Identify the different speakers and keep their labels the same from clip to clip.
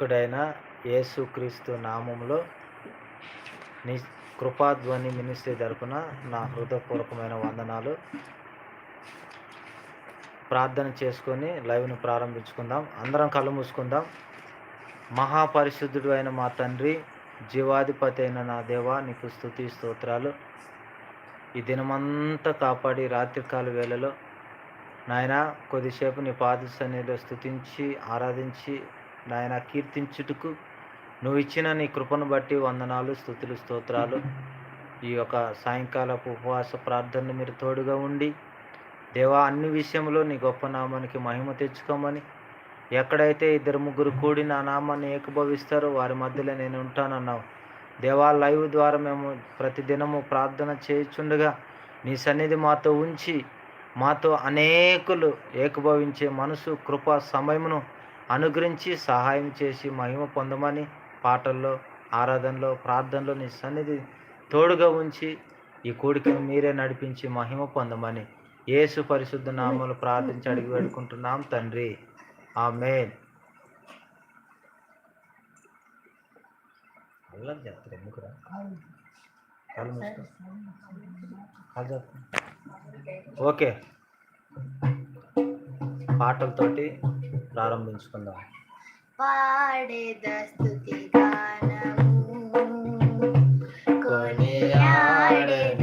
Speaker 1: రక్షకుడైన యేసుక్రీస్తు నామంలో నీ కృపాధ్వని మినిస్ట్రీ తరపున నా హృదయపూర్వకమైన వందనాలు. ప్రార్థన చేసుకొని లైవ్ను ప్రారంభించుకుందాం. అందరం కళ్ళు మూసుకుందాం. మహాపరిశుద్ధుడు అయిన మా తండ్రి జీవాధిపతి అయిన నా దేవా నీకు స్థుతి స్తోత్రాలు. ఈ దినమంతా కాపాడి రాత్రికాల వేళలో నాయన కొద్దిసేపు నీ పాద సన్నిధిలో స్థుతించి ఆరాధించి నాయన కీర్తించుటకు నువ్వు ఇచ్చిన నీ కృపను బట్టి వందనాలు స్థుతులు స్తోత్రాలు. ఈ యొక్క సాయంకాలపు ఉపవాస ప్రార్థనలు మీరు తోడుగా ఉండి దేవా అన్ని విషయంలో నీ గొప్ప నామానికి మహిమ తెచ్చుకోమని ఎక్కడైతే ఇద్దరు ముగ్గురు కూడి నా నామాన్ని ఏకభవిస్తారో వారి మధ్యలో నేను ఉంటానన్నావు. దేవా లైవ్ ద్వారా మేము ప్రతిదినము ప్రార్థన చేయుచుండగా నీ సన్నిధి మాతో ఉంచి మాతో అనేకులు ఏకభవించే మనసు కృప సమయమును అనుగ్రహించి సహాయం చేసి మహిమ పొందమని పాటల్లో ఆరాధనలో ప్రార్థనలో నీ సన్నిధి తోడుగా ఉంచి ఈ కోడికను మీరే నడిపించి మహిమ పొందమని యేసు పరిశుద్ధ నామలు ప్రార్థించి అడిగి వేడుకుంటున్నాం తండ్రి. ఆమెన్. అల్లరి చేస్తారు ఎందుకురా? కాలు కాలు ఓకే. పాటలతోటి ప్రారంభించుకుందాం.
Speaker 2: పాడేద స్తుతి గానము కొనియాడేద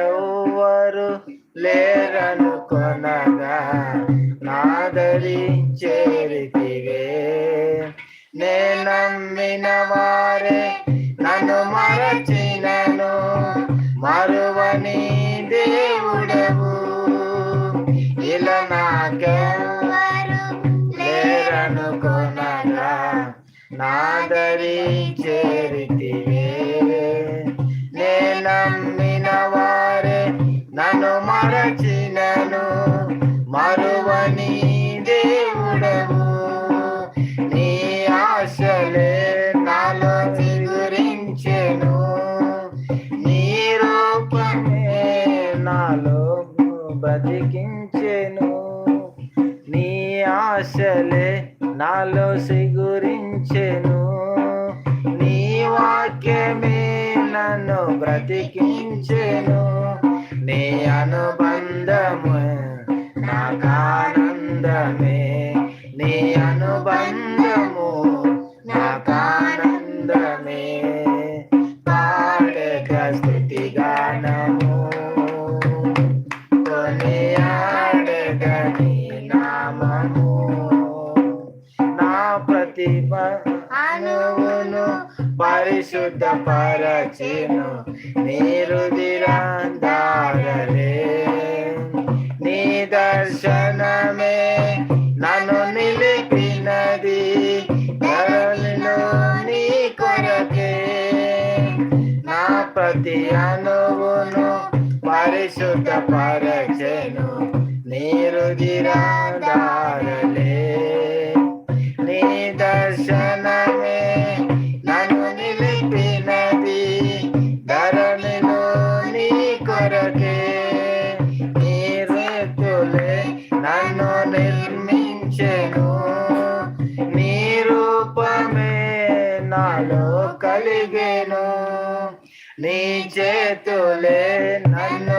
Speaker 2: నాకెవ్వరు లేరను కొనగా నాదరి చేరితివే. నే నమ్మిన వారే నన్ను మరచినను మరువని దేవుడవు. ఇలా నాకెవ్వరు లేరను కొనగా నాదరి చేరి పరిశుద్ధ పరచెను. నీరుదిరాందారలే. నీ దర్శనమే నన్ను నిలిపినది. ధరలో నీ కొరకే. నా ప్రతి అనువును పరిశుద్ధ పరచెను నీరుదిరాందారలే. నీ చేతులే నన్ను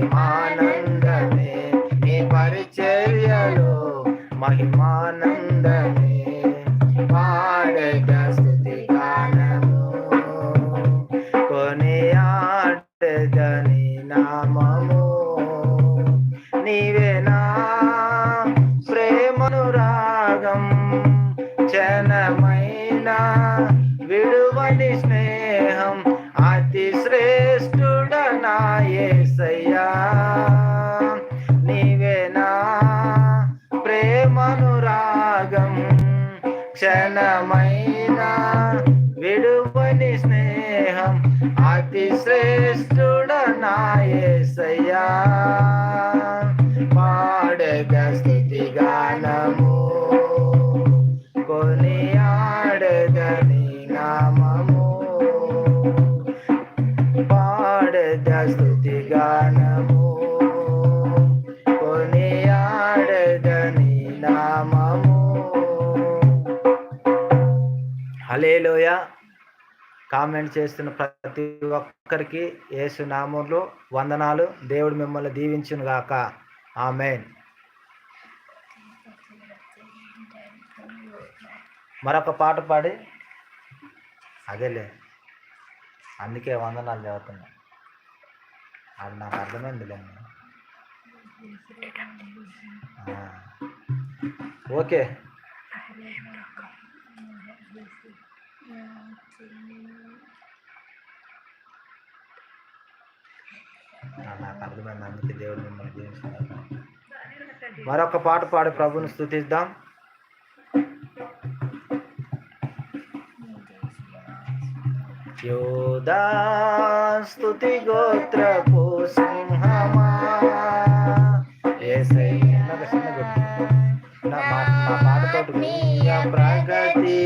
Speaker 1: Amen. కామెంట్ చేస్తున్న ప్రతి ఒక్కరికి యేసు నామంలో వందనాలు. దేవుడు మిమ్మల్ని దీవించును గాక. ఆమెన్. మరొక పాట పాడి. అదేలే. అందుకే వందనాలు చదువుతున్నా. అది నాకు అర్థమైందిలే. ఓకే. నాకు అర్థమైంది. అందుకే దేవుడు మిమ్మల్ని దీవించున్నాడు మరొక పాట పాడి ప్రభుని స్థుతిద్దాం యోదా స్తుతి గోత్రపు సింహమా? ప్రగతి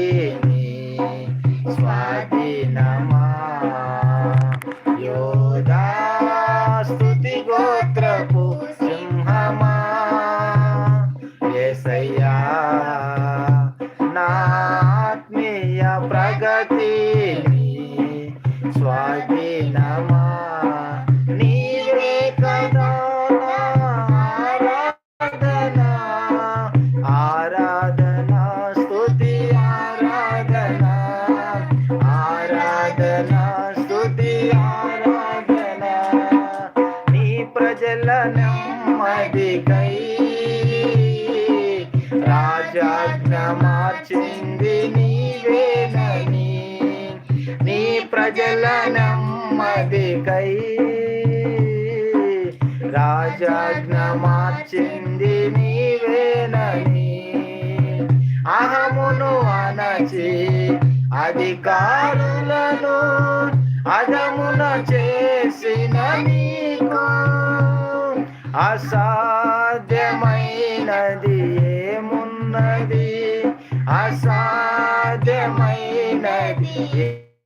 Speaker 1: స్వాధీనా అహమును అనచి అధికారులను అజమున చేసిన నీకు అసాధ్యమైనది ఏమున్నది? అసాధ్యమైనది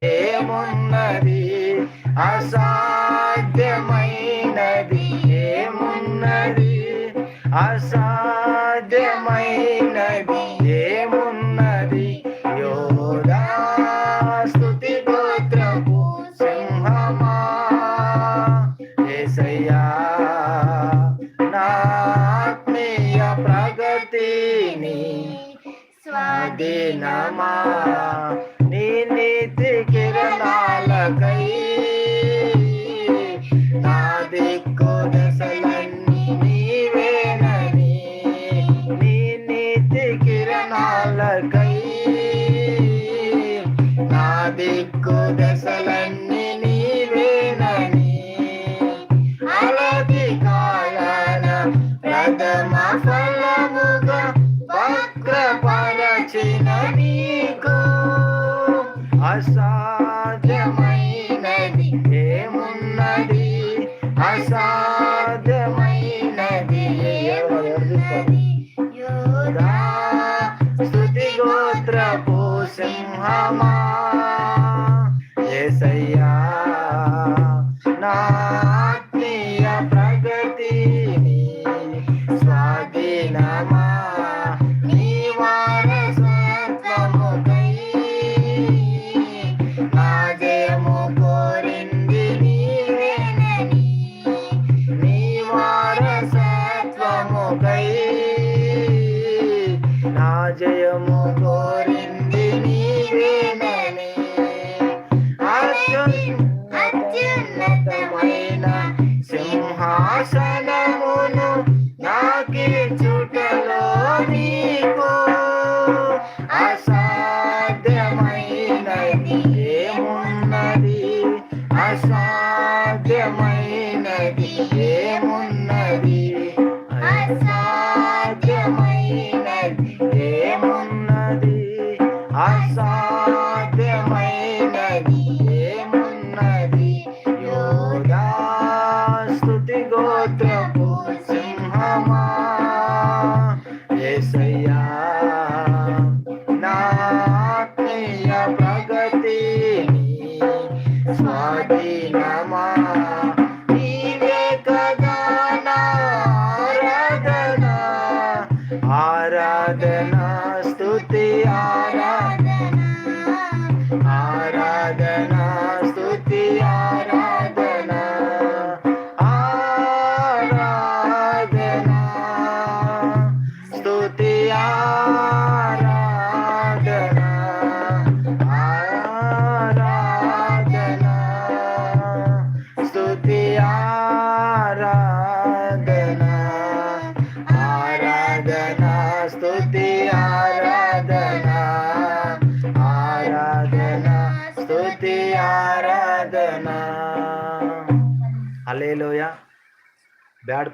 Speaker 1: ఏమున్నది? అసాధ్యమైనది ఏమున్నది? అసా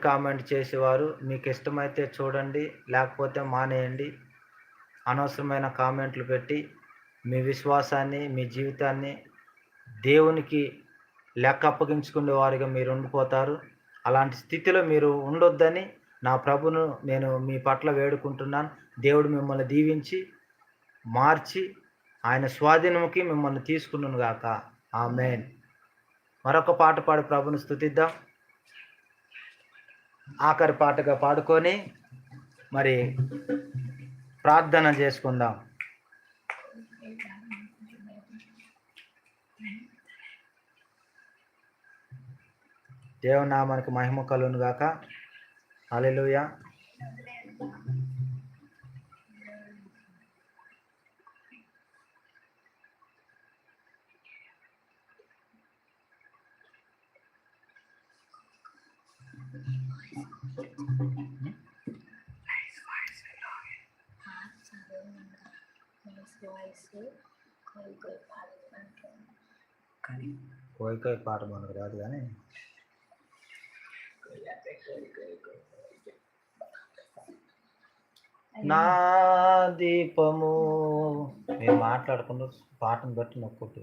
Speaker 1: కామెంట్ చేసేవారు. మీకు ఇష్టమైతే చూడండి లేకపోతే మానేయండి అనవసరమైన కామెంట్లు పెట్టి మీ విశ్వాసాన్ని మీ జీవితాన్ని దేవునికి లెక్క అప్పగించుకునే వారిగా మీరు ఉండిపోతారు. అలాంటి స్థితిలో మీరు ఉండొద్దని నా ప్రభును నేను మీ పట్ల వేడుకుంటున్నాను. దేవుడు మిమ్మల్ని దీవించి మార్చి ఆయన స్వాధీనముకి మిమ్మల్ని తీసుకున్నాను గాక. మెయిన్ మరొక పాట పాడి ప్రభుని స్థుతిద్దాం ఆఖరి పాటగా పాడుకొని మరి ప్రార్థన చేసుకుందాం. దేవునామానికి మహిమ కలును గాక హల్లెలూయా. కోయి కోయి పాట మనకు రాదు కానీ నా దీపము. మేము మాట్లాడకుండా పాటను బట్టి నొక్కొట్టు.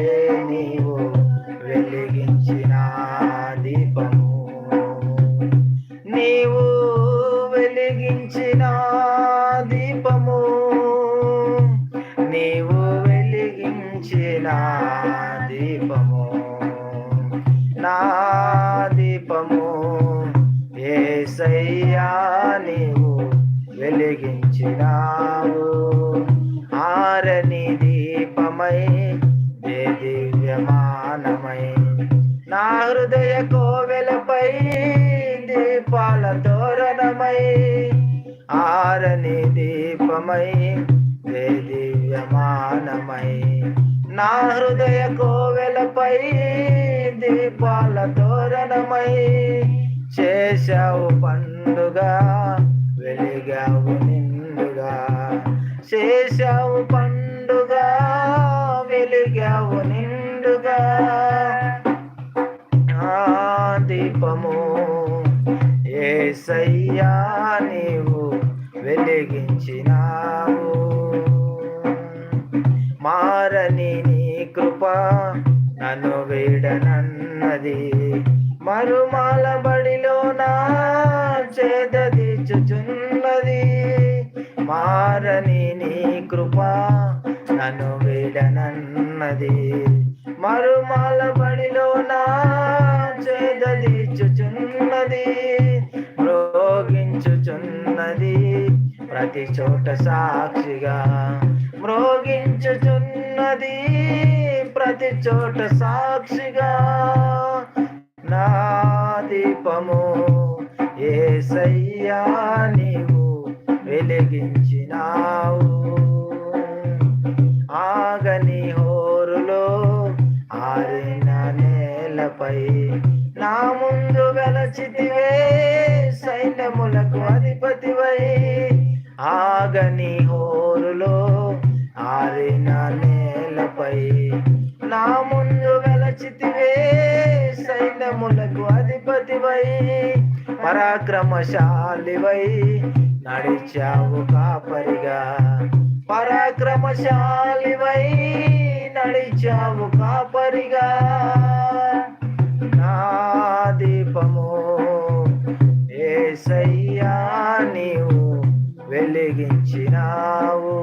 Speaker 1: అయ్యా నీవు వెలిగించినావు. మారని నీ కృప నన్ను వీడనన్నది. మరుమాల బడిలో నా చేదీచుచున్నది మారని నీ కృప నన్ను వీడనన్నది. మరుమాల బడిలో నా చేదీచుచున్నది మ్రోగించుచున్నది ప్రతి చోట సాక్షిగా మ్రోగించుచున్నది ప్రతి చోట సాక్షిగా నా దీపము. ఏసయ్యా నీవు వెలిగించినావు. ఆగని హోరులో ఆరిన నేలపై నా ముందు వెలచితివే. సైన్యములకు అధిపతివై ఆగని హోరులో ఆరిన నేలపై నా ముందు వెలచితివే సైన్యములకు అధిపతివై పరాక్రమశాలివై నడిచావు కాపరిగా. పరాక్రమశాలివై నడిచావు కాపరిగా. నా దీపము ఏసయ్యా నీవు వెలిగించినావు.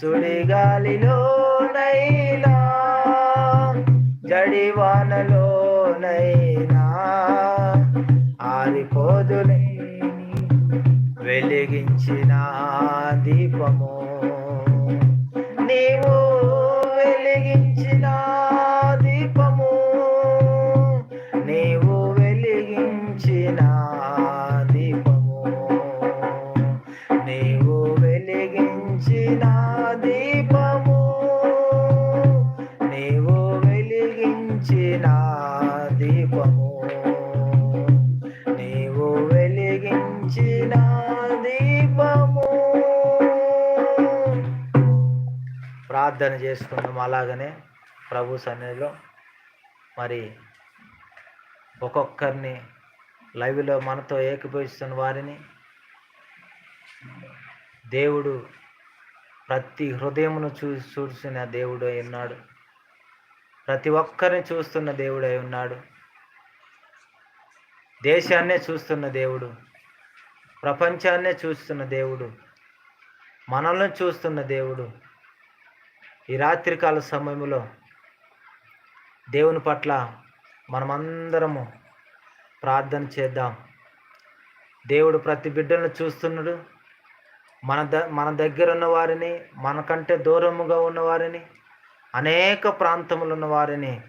Speaker 1: సుడిగాలిలోనైనా జడివానలోనైనా. ఆరిపోదులే వెలిగించిన దీపము. నీవు చేస్తున్నాం అలాగనే ప్రభు సన్నిధిలో. మరి ఒక్కొక్కరిని లైవ్లో మనతో ఏకీభవిస్తున్న వారిని దేవుడు ప్రతి హృదయమును చూ చూసిన దేవుడు అయి ఉన్నాడు. ప్రతి ఒక్కరిని చూస్తున్న దేవుడు అయి ఉన్నాడు. దేశాన్నే చూస్తున్న దేవుడు ప్రపంచాన్నే చూస్తున్న దేవుడు మనల్ని చూస్తున్న దేవుడు ఈ రాత్రికాల సమయంలో దేవుని పట్ల మనమందరము ప్రార్థన చేద్దాం. దేవుడు ప్రతి బిడ్డలను చూస్తున్నాడు. మన ద మన దగ్గర ఉన్న వారిని మనకంటే దూరముగా ఉన్న వారిని అనేక ప్రాంతములు ఉన్న వారిని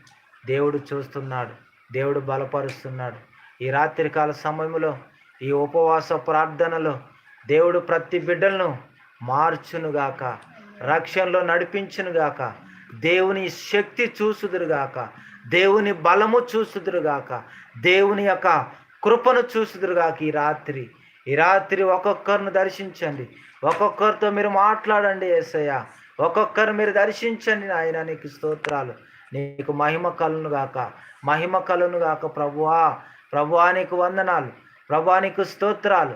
Speaker 1: దేవుడు చూస్తున్నాడు. దేవుడు బలపరుస్తున్నాడు. ఈ రాత్రికాల సమయంలో ఈ ఉపవాస ప్రార్థనలో దేవుడు ప్రతి బిడ్డలను మార్చునుగాక. రక్షణలో నడిపించునుగాక దేవుని శక్తి చూసుదురుగాక దేవుని బలము చూసుదురుగాక దేవుని యొక్క కృపను చూసుదురుగాక ఈ రాత్రి. ఈ రాత్రి ఒక్కొక్కరిని దర్శించండి. ఒక్కొక్కరితో మీరు మాట్లాడండి ఏసయ్య. ఒక్కొక్కరు మీరు దర్శించండి నాయన నీకు స్తోత్రాలు. నీకు మహిమ కలను గాక. మహిమ కలను గాక ప్రభువా. ప్రభువా నీకు వందనాలు. ప్రభువా నీకు స్తోత్రాలు.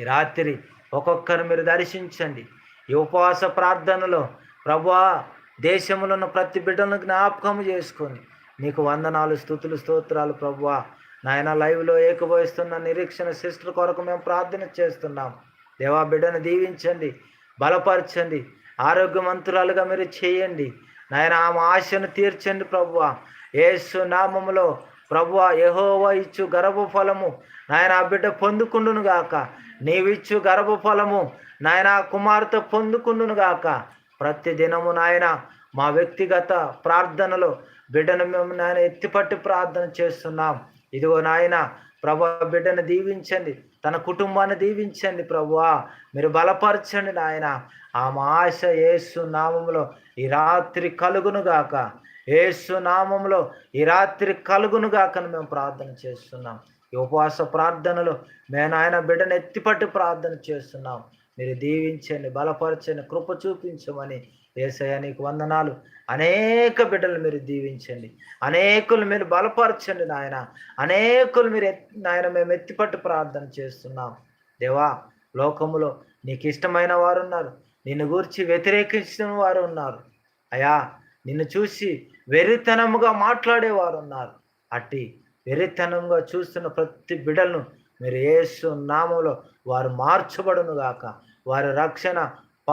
Speaker 1: ఈ రాత్రి ఒక్కొక్కరు మీరు దర్శించండి. ఈ ఉపవాస ప్రార్థనలో ప్రభా దేశములను ఉన్న ప్రతి బిడ్డలను జ్ఞాపకం చేసుకొని నీకు వందనాలు స్థుతులు స్తోత్రాలు ప్రభువా నాయన లైవ్లో ఏకభవిస్తున్న నిరీక్షణ సిస్టర్ కొరకు మేము ప్రార్థన చేస్తున్నాం. దేవా బిడ్డను దీవించండి బలపరచండి ఆరోగ్యవంతురాలుగా మీరు చేయండి. నాయన ఆమె ఆశను తీర్చండి ప్రభువ ఏసు నామములో ప్రభువ యహోవ ఇచ్చు గర్భఫలము. నాయన ఆ బిడ్డ పొందుకుండును గాక నీవిచ్చు గర్భఫలము. నాయన కుమార్తె పొందుకుండును గాక. ప్రతి దినము నాయన మా వ్యక్తిగత ప్రార్థనలో బిడ్డను మేము నాయన ఎత్తిపట్టి ప్రార్థన చేస్తున్నాం. ఇదిగో నాయన ప్రభా బిడ్డను దీవించండి. తన కుటుంబాన్ని దీవించండి ప్రభువా. మీరు బలపరచండి నాయన. ఆ మాస ఆశ యేసు నామములో ఈ రాత్రి కలుగును గాక. ఏసు నామములో ఈ రాత్రి కలుగును గాకని మేము ప్రార్థన చేస్తున్నాం. ఈ ఉపవాస ప్రార్థనలో మేము ఆయన బిడ్డను ఎత్తిపట్టి ప్రార్థన చేస్తున్నాం. మీరు దీవించండి బలపరచండి కృప చూపించమని ఏసయానికి నీకు వందనాలు. అనేక బిడ్డలు మీరు దీవించండి. అనేకులు మీరు బలపరచండి నాయన. అనేకులు మీరు నాయన మేము ఎత్తిపట్టు ప్రార్థన చేస్తున్నాం. దేవా లోకములో నీకు ఇష్టమైన వారు ఉన్నారు. నిన్ను గురించి వ్యతిరేకించిన వారు ఉన్నారు. అయా నిన్ను చూసి వెరితనముగా మాట్లాడేవారు ఉన్నారు. అట్టి వెరితనంగా చూస్తున్న ప్రతి బిడ్డలను మీరు ఏసు నామంలో వారు మార్చబడును గాక వారి రక్షణ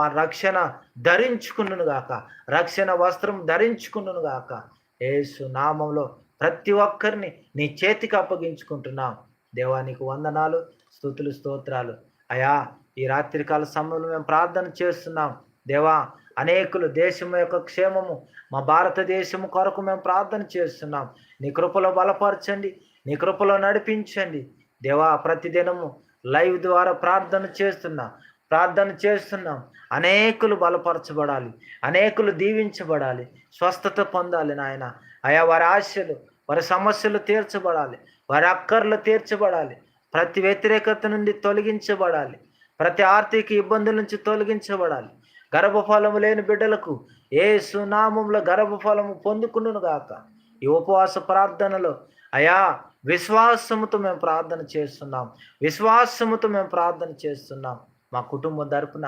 Speaker 1: రక్షణ ధరించుకును గాక. రక్షణ వస్త్రం ధరించుకును గాక. యేసు నామంలో ప్రతి ఒక్కరిని నీ చేతికి అప్పగించుకుంటున్నాం. దేవా నీకు వందనాలు స్థుతులు స్తోత్రాలు. అయా ఈ రాత్రికాల సమయంలో మేము ప్రార్థన చేస్తున్నాం. దేవా అనేకులు దేశం యొక్క క్షేమము మా భారతదేశము కొరకు మేము ప్రార్థన చేస్తున్నాం. నీ కృపలో బలపరచండి నీ కృపలో నడిపించండి. దేవా ప్రతిదినము లైవ్ ద్వారా ప్రార్థన చేస్తున్నాం. ప్రార్థన చేస్తున్నాం. అనేకులు బలపరచబడాలి. అనేకులు దీవించబడాలి. స్వస్థత పొందాలి నాయన. అయా వారి ఆశలు వారి సమస్యలు తీర్చబడాలి. వారి అక్కర్లు తీర్చబడాలి. ప్రతి వ్యతిరేకత నుండి తొలగించబడాలి. ప్రతి ఆర్థిక ఇబ్బందుల నుంచి తొలగించబడాలి. గర్భఫలము లేని బిడ్డలకు ఏ సునామంలో గర్భఫలము పొందుకును గాక. ఈ ఉపవాస ప్రార్థనలో అయా విశ్వాసముతో మేము ప్రార్థన చేస్తున్నాం. విశ్వాసముతో మేము ప్రార్థన చేస్తున్నాం. మా కుటుంబం తరపున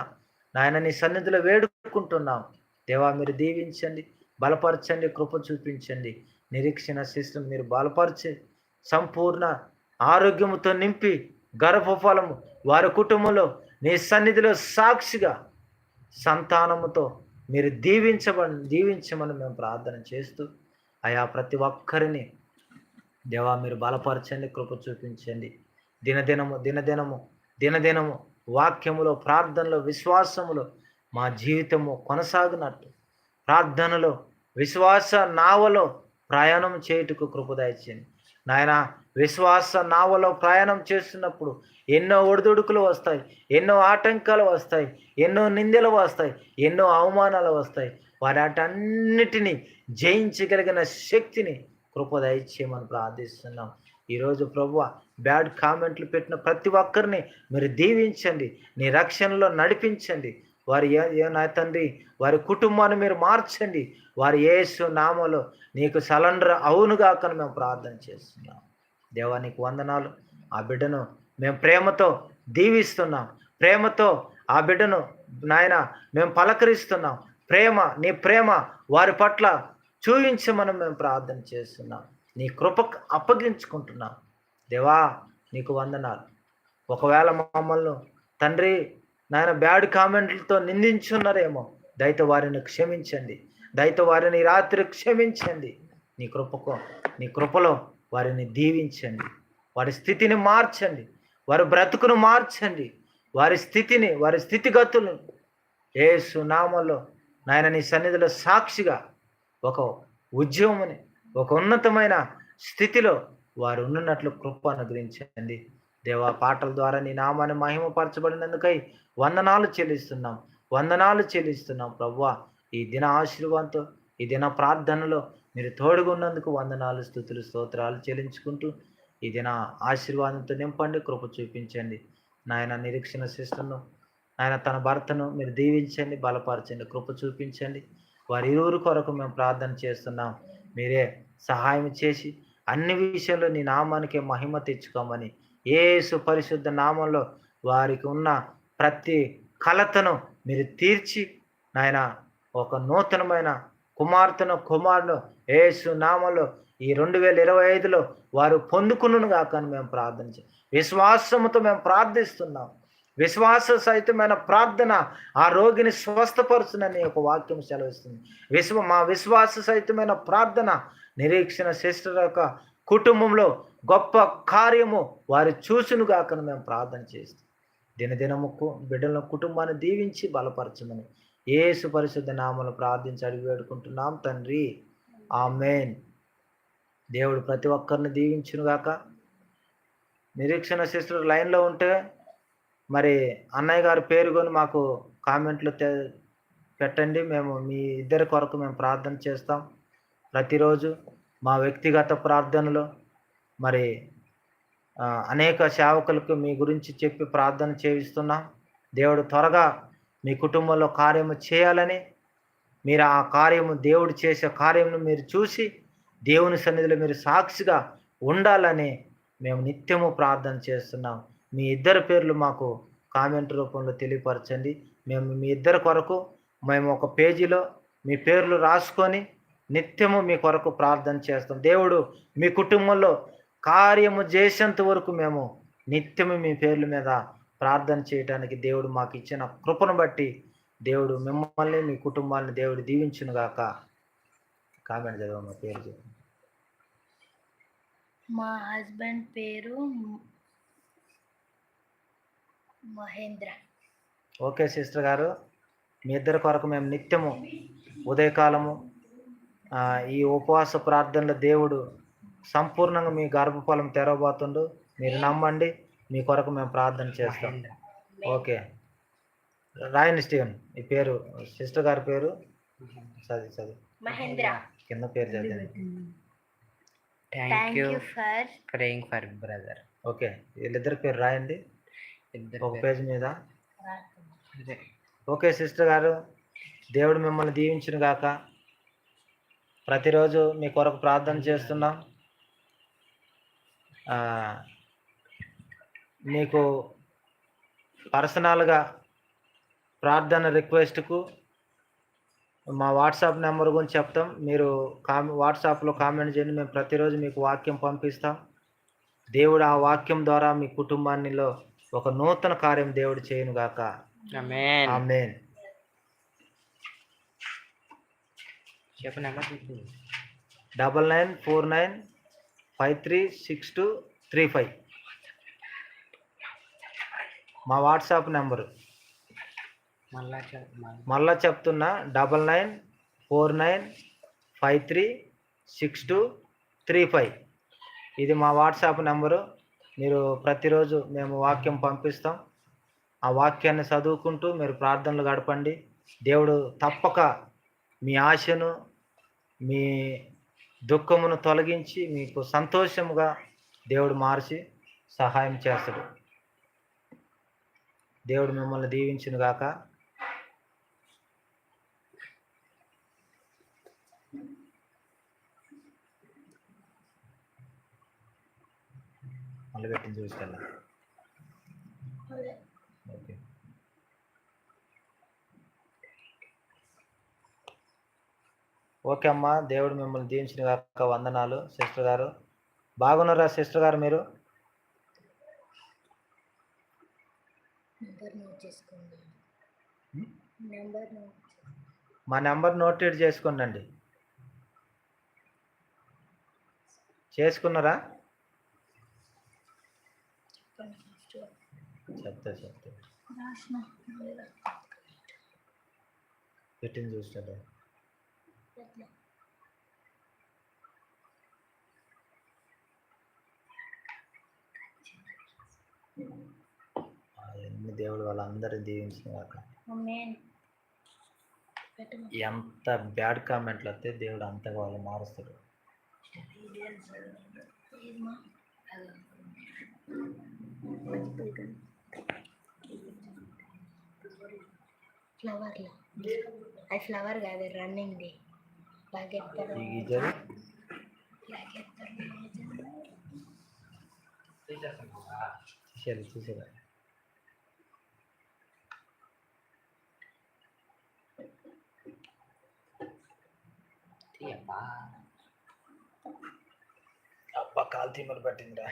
Speaker 1: నాయన నీ సన్నిధిలో వేడుకుంటున్నాం. దేవా మీరు దీవించండి బలపరచండి కృప చూపించండి. నిరీక్షణ శిష్టం మీరు బలపరిచి సంపూర్ణ ఆరోగ్యముతో నింపి గర్భఫలము వారి కుటుంబంలో నీ సన్నిధిలో సాక్షిగా సంతానముతో మీరు దీవించబడి దీవించమని మేము ప్రార్థన చేస్తూ అయా ప్రతి ఒక్కరిని దేవా మీరు బలపరచండి కృప చూపించండి. దినదినము దినదినము దినదినము వాక్యములో ప్రార్థనలో విశ్వాసములో మా జీవితము కొనసాగినట్టు. ప్రార్థనలో విశ్వాస నావలో ప్రయాణం చేయుటకు కృపదాయించింది నాయన విశ్వాస నావలో ప్రయాణం చేస్తున్నప్పుడు ఎన్నో ఒడిదుడుకులు వస్తాయి ఎన్నో ఆటంకాలు వస్తాయి ఎన్నో నిందలు వస్తాయి ఎన్నో అవమానాలు వస్తాయి. వాటన్నిటినీ జయించగలిగిన శక్తిని కృప ప్రార్థిస్తున్నాం. ఈరోజు ప్రభు బ్యాడ్ కామెంట్లు పెట్టిన ప్రతి ఒక్కరిని మీరు దీవించండి నీ రక్షణలో నడిపించండి. వారి ఏ నా తండ్రి వారి కుటుంబాన్ని మీరు మార్చండి. వారి యేసు నామలో నీకు సలండర్ అవునుగాకని మేము ప్రార్థన చేస్తున్నాం. దేవా నీకు వందనాలు. ఆ బిడ్డను మేము ప్రేమతో దీవిస్తున్నాం. ప్రేమతో ఆ బిడ్డను నాయన మేము పలకరిస్తున్నాం. ప్రేమ నీ ప్రేమ వారి పట్ల చూపించమని మేము ప్రార్థన చేస్తున్నాం. నీ కృపకు అప్పగించుకుంటున్నాం. దేవా నీకు వందనాలు. ఒకవేళ మమ్మల్ని తండ్రి నాయన బ్యాడ్ కామెంట్లతో నిందించున్నారేమో దయతో వారిని క్షమించండి. దయతో వారిని రాత్రి క్షమించండి. నీ కృపకు నీ కృపలో వారిని దీవించండి. వారి స్థితిని మార్చండి. వారి బ్రతుకును మార్చండి. వారి స్థితిని వారి స్థితిగతులు ఏ సునామలో నాయన నీ సన్నిధిలో సాక్షిగా ఒక ఉద్యమని ఒక ఉన్నతమైన స్థితిలో వారు ఉన్నట్లు కృప అనుగ్రహించండి. దేవా పాటల ద్వారా నీ నామాన్ని మహిమపరచబడినందుకై వందనాలు చెల్లిస్తున్నాం. వందనాలు చెల్లిస్తున్నాం ప్రవ్వా ఈ దిన ఆశీర్వాదంతో ఈ దిన ప్రార్థనలో మీరు తోడుగున్నందుకు వందనాలు స్థుతులు స్తోత్రాలు చెల్లించుకుంటూ ఈ దిన ఆశీర్వాదంతో నింపండి కృప చూపించండి. నాయన నిరీక్షణ శిష్టను ఆయన తన భర్తను మీరు దీవించండి బలపరచండి కృప చూపించండి. వారి ఇరువురు కొరకు మేము ప్రార్థన చేస్తున్నాం. మీరే సహాయం చేసి అన్ని విషయాల్లో నీ నామానికి మహిమ తెచ్చుకోమని యేసు పరిశుద్ధ నామంలో వారికి ఉన్న ప్రతి కలతను మీరు తీర్చి నాయన ఒక నూతనమైన కుమార్తెను కుమారుడు ఏసు నామంలో ఈ రెండు వేల ఇరవై ఐదులో వారు పొందుకును కాకని మేము ప్రార్థన విశ్వాసముతో మేము ప్రార్థిస్తున్నాం. విశ్వాస సహితమైన ప్రార్థన ఆ రోగిని స్వస్థపరుచునని ఒక వాక్యం సెలవిస్తుంది. విశ్వ మా విశ్వాస సహితమైన ప్రార్థన నిరీక్షణ సిస్టర్ యొక్క కుటుంబంలో గొప్ప కార్యము వారు చూసునుగాకని మేము ప్రార్థన చేస్తాం దినదినము బిడ్డల కుటుంబాన్ని దీవించి బలపరచమని ఏసు పరిశుద్ధ నామను ప్రార్థించి అడిగి వేడుకుంటున్నాం తండ్రి. ఆమెన్. దేవుడు ప్రతి ఒక్కరిని దీవించునుగాక. నిరీక్షణ సిస్టర్ లైన్లో ఉంటే మరి అన్నయ్య గారి పేరుకొని మాకు కామెంట్లు తె- పెట్టండి. మేము మీ ఇద్దరి కొరకు మేము ప్రార్థన చేస్తాం. ప్రతిరోజు మా వ్యక్తిగత ప్రార్థనలో మరి అనేక సేవకులకు మీ గురించి చెప్పి ప్రార్థన చేయిస్తున్నాం. దేవుడు త్వరగా మీ కుటుంబంలో కార్యము చేయాలని మీరు ఆ కార్యము దేవుడు చేసే కార్యమును మీరు చూసి దేవుని సన్నిధిలో మీరు సాక్షిగా ఉండాలని మేము నిత్యము ప్రార్థన చేస్తున్నాం. మీ ఇద్దరి పేర్లు మాకు కామెంట్ రూపంలో తెలియపరచండి. మేము మీ ఇద్దరి కొరకు మేము ఒక పేజీలో మీ పేర్లు రాసుకొని నిత్యము మీ కొరకు ప్రార్థన చేస్తాం. దేవుడు మీ కుటుంబంలో కార్యము చేసేంత వరకు మేము నిత్యము మీ పేర్ల మీద ప్రార్థన చేయడానికి దేవుడు మాకు ఇచ్చిన కృపను బట్టి దేవుడు మిమ్మల్ని మీ కుటుంబాన్ని దేవుడు దీవించును గాక. కామెంట్ చదవమ్మా పేరు
Speaker 2: మా హస్బెండ్ పేరు మ- మహేంద్ర.
Speaker 1: ఓకే సిస్టర్ గారు మీ ఇద్దరి కొరకు మేము నిత్యము ఉదయకాలము ఈ ఉపవాస ప్రార్థనలో దేవుడు సంపూర్ణంగా మీ గర్భఫలం తెరవబోతుండు. మీరు నమ్మండి. మీ కొరకు మేము ప్రార్థన చేస్తాం. ఓకే. రాయండి స్టీవెన్. ఈ పేరు సిస్టర్ గారి పేరు? చదివి చదివి.
Speaker 2: మహేంద్ర.
Speaker 1: కింద పేరు చదివండి
Speaker 2: thank you for
Speaker 3: praying for brother
Speaker 1: okay. వీళ్ళిద్దరి పేరు రాయండి. ఒక పేజ్ మీద. ఓకే సిస్టర్ గారు. దేవుడు మిమ్మల్ని దీవించును గాక ప్రతిరోజు మీ కొరకు ప్రార్థన చేస్తున్నాం. మీకు పర్సనల్గా ప్రార్థన రిక్వెస్ట్కు మా వాట్సాప్ నెంబర్ గురించి చెప్తాం. మీరు కామె వాట్సాప్లో కామెంట్ చేయండి. మేము ప్రతిరోజు మీకు వాక్యం పంపిస్తాం. దేవుడు ఆ వాక్యం ద్వారా మీ కుటుంబాన్నిలో ఒక నూతన కార్యం దేవుడు చేయను గాక
Speaker 3: ఆమేన్
Speaker 1: ఆమేన్
Speaker 3: చెప్పు number
Speaker 1: double nine four nine five three six two three five. మా వాట్సాప్ నెంబరు.
Speaker 3: మళ్ళా
Speaker 1: చెప్తున్నా double nine four nine five three six two three five. ఇది మా వాట్సాప్ నెంబరు. మీరు ప్రతిరోజు మేము వాక్యం పంపిస్తాం. ఆ వాక్యాన్ని చదువుకుంటూ మీరు ప్రార్థనలు గడపండి. దేవుడు తప్పక మీ ఆశను మీ దుఃఖమును తొలగించి మీకు సంతోషముగా దేవుడు మార్చి సహాయం చేస్తాడు. దేవుడు మిమ్మల్ని దీవించును గాక. మళ్ళీ పెట్టింది చూసుకెళ్ళాలి ఓకే అమ్మా దేవుడు మిమ్మల్ని దీవించిన గాక వందనాలు సిస్టర్ గారు. బాగున్నారా సిస్టర్ గారు మీరు?
Speaker 2: నోట్
Speaker 1: మా నెంబర్ నోటెడ్ చేసుకోండి చేసుకున్నారా? చెప్తా చెప్తా. పెట్టింది చూస్తాడు
Speaker 2: ఎట్లా
Speaker 1: ఎన్ని దేవుడు వాళ్ళందరూ దీవించిన
Speaker 2: పెట్టమా
Speaker 1: ఎంత బ్యాడ్ కామెంట్లు వస్తే దేవుడు అంతగా వాళ్ళు మారుస్తాడు
Speaker 2: ఫ్లవర్లా అది ఫ్లవర్ కాదు రన్నింగ్ లాగెత్తారు లాగెత్తారు
Speaker 1: చూసారు చూసారు అబ్బా. కాలు తీమలు పట్టిందిరా.